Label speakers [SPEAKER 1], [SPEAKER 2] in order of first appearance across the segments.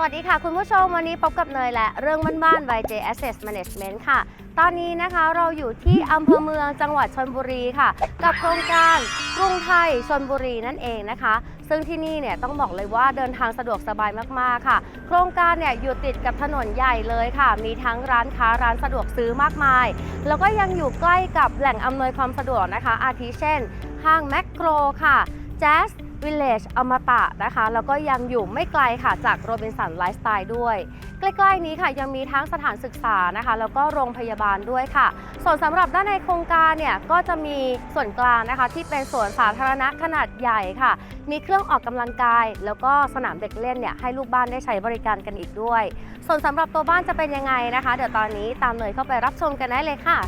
[SPEAKER 1] สวัสดีค่ะ คุณผู้ชมวันนี้พบกับเนยและเรื่องบ้านๆ by J Asset Management ค่ะ ตอนนี้นะคะเราอยู่ที่อำเภอเมืองจังหวัดชนบุรีค่ะ กับโครงการกรุงไทยชนบุรีนั่นเองนะคะ ซึ่งที่นี่เนี่ยต้องบอกเลยว่าเดินทางสะดวกสบายมากๆค่ะ โครงการเนี่ยอยู่ติดกับถนนใหญ่เลยค่ะ มีทั้งร้านค้าร้านสะดวกซื้อมากมาย แล้วก็ยังอยู่ใกล้กับแหล่งอำนวยความสะดวกนะคะ อาทิเช่น ห้างแมคโครค่ะแจ๊ Jazz Village อมตะนะคะ แล้วก็ยังอยู่ไม่ไกลค่ะจากโรบินสันไลฟ์สไตล์ด้วย ใกล้ๆนี้ค่ะยังมีทั้งสถานศึกษานะคะ แล้วก็โรงพยาบาลด้วยค่ะ ส่วนสำหรับด้านในโครงการเนี่ยก็จะมีส่วนกลางนะคะ ที่เป็นสวนสาธารณะขนาดใหญ่ค่ะ มีเครื่องออกกำลังกาย แล้วก็สนามเด็กเล่นเนี่ยให้ลูกบ้านได้ใช้บริการกันอีกด้วย ส่วนสำหรับตัวบ้านจะเป็นยังไงนะคะ เดี๋ยวตอนนี้ตามเนยเข้าไปรับชมกันได้เลยค่ะ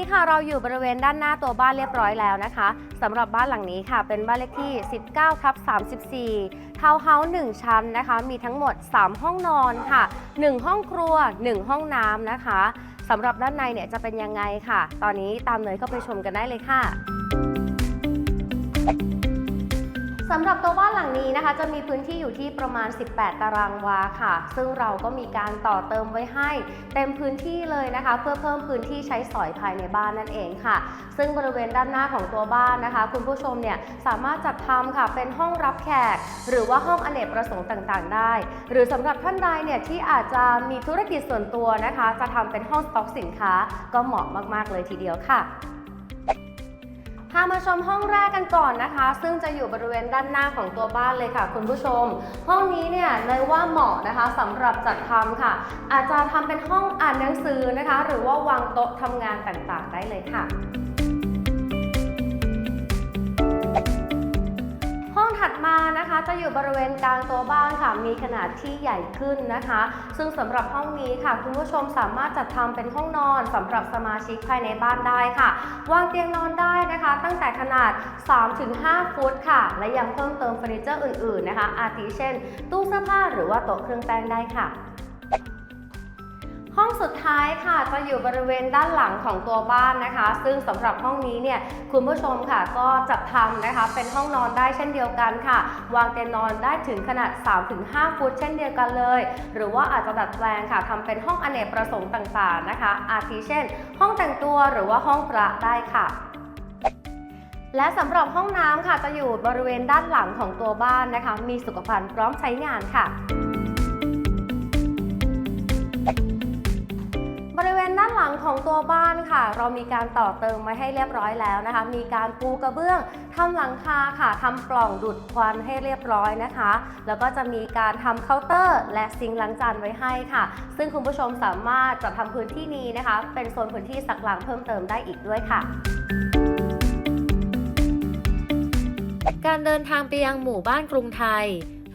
[SPEAKER 1] นี้ค่ะเราอยู่บริเวณด้านหน้าตัวบ้านเรียบร้อยแล้วนะคะสำหรับบ้านหลังนี้ค่ะ เป็นบ้านเลขที่ 19ทับ34ทาวน์เฮาส์1ชั้นนะคะ มีทั้งหมด 3 ห้องนอนค่ะ 1 ห้องครัว 1 ห้องน้ำนะคะสำหรับด้านในเนี่ยจะเป็นยังไงค่ะ ตอนนี้ตามเนยเข้าไปชมกันได้เลยค่ะ สำหรับตัวบ้านหลังนี้นะคะ จะมีพื้นที่อยู่ที่ประมาณ 18 ตารางวาค่ะ ซึ่งเราก็มีการต่อเติมไว้ให้ เต็มพื้นที่เลยนะคะ เพื่อเพิ่มพื้นที่ใช้สอยภายในบ้านนั่นเองค่ะ ซึ่งบริเวณด้านหน้าของตัวบ้านนะคะ คุณผู้ชมเนี่ยสามารถจัดทำค่ะเป็นห้องรับแขก หรือว่าห้องอเนกประสงค์ต่างๆ ได้ หรือสำหรับท่านใดเนี่ยที่อาจจะมีธุรกิจส่วนตัวนะคะ จะทำเป็นห้องสต็อกสินค้าก็เหมาะมากๆเลยทีเดียวค่ะ พามาชมห้องแรกกันก่อนนะคะ ซึ่งจะอยู่บริเวณด้านหน้าของตัวบ้านเลยค่ะ คุณผู้ชม ห้องนี้เนี่ยเลยว่าเหมาะนะคะสำหรับจัดทำค่ะ อาจจะทำเป็นห้องอ่านหนังสือนะคะ หรือว่าวางโต๊ะทำงานต่างๆ ได้เลยค่ะ อยู่บริเวณกลางตัวบ้านค่ะ มีขนาดที่ใหญ่ขึ้นนะคะ ซึ่งสำหรับห้องนี้ค่ะ คุณผู้ชมสามารถจัดทำเป็นห้องนอนสำหรับสมาชิกภายในบ้านได้ค่ะ วางเตียงนอนได้นะคะ ตั้งแต่ขนาด 3-5 ฟุตค่ะ และยังเพิ่มเติมเฟอร์นิเจอร์อื่นๆนะคะ อาทิเช่น ตู้เสื้อผ้าหรือว่าโต๊ะเครื่องแป้งได้ค่ะ ห้องสุดท้ายค่ะจะอยู่บริเวณด้านหลังของตัวบ้านนะคะ ซึ่งสำหรับห้องนี้เนี่ยคุณผู้ชมค่ะก็จัดทำนะคะ เป็นห้องนอนได้เช่นเดียวกันค่ะ วางเตียงนอนได้ถึงขนาด 3-5 ฟุตเช่นเดียวกันเลย หรือว่าอาจจะดัดแปลงค่ะทำเป็นห้องอเนกประสงค์ต่างๆนะคะ อาทิเช่น ห้องแต่งตัวหรือว่าห้องพระได้ค่ะและสำหรับห้องน้ำค่ะจะอยู่บริเวณด้านหลังของตัวบ้านนะคะ มีสุขภัณฑ์พร้อมใช้งานค่ะ ตัวบ้านค่ะ เรามีการต่อเติมไว้ให้เรียบร้อยแล้วนะคะ มีการปูกระเบื้องทำหลังคาค่ะทำปล่องดูดควันให้เรียบร้อยนะคะ แล้วก็จะมีการทำเคาน์เตอร์ และซิงค์ล้างจานไว้ให้ค่ะ ซึ่งคุณผู้ชมสามารถจะทำพื้นที่นี้นะคะ เป็นโซนพื้นที่สักหลังเพิ่มเติมได้อีกด้วยค่ะ
[SPEAKER 2] การเดินทางไปยังหมู่บ้านกรุงไทย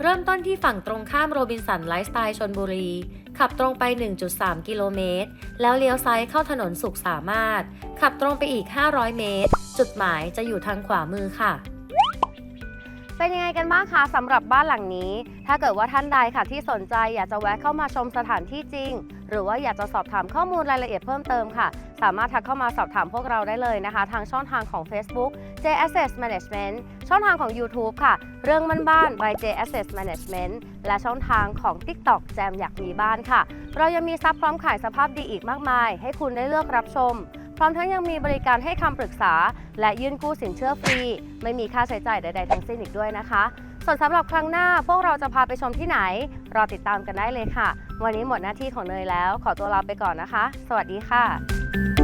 [SPEAKER 2] เริ่มต้นที่ฝั่งตรงข้ามโรบินสันไลฟ์สไตล์ชนบุรี ขับตรงไป 1.3 กิโลเมตร แล้วเลี้ยวซ้ายเข้าถนนสุขสามารถ ขับตรงไปอีก 500 เมตร จุดหมายจะอยู่ทางขวามือค่ะ
[SPEAKER 1] เป็นยังไงกันบ้างคะสำหรับบ้านหลังนี้ ถ้าเกิดว่าท่านใดค่ะที่สนใจอยากจะแวะเข้ามาชมสถานที่จริง หรือว่าอยากจะสอบถามข้อมูลรายละเอียดเพิ่มเติมค่ะ สามารถทักเข้ามาสอบถามพวกเราได้เลยนะคะ ทางช่องทางของ Facebook J Asset Management ช่องทางของ YouTube ค่ะ เรื่องมันบ้าน by J Asset Management และช่องทางของ TikTok แจมอยากมีบ้านค่ะ เรายังมีซับพร้อมขายสภาพดีอีกมากมาย ให้คุณได้เลือกรับชม พร้อมทั้งยังมีบริการให้คำปรึกษา และยื่นกู้สินเชื่อฟรี ไม่มีค่าใช้จ่ายใด ๆ ทั้งสิ้นอีกด้วยนะคะ ส่วนสำหรับครั้งหน้าพวกเราจะพาไปชมที่ไหน รอติดตามกันได้เลยค่ะ วันนี้หมดหน้าที่ของเนยแล้ว ขอตัวลาไปก่อนนะคะ สวัสดีค่ะ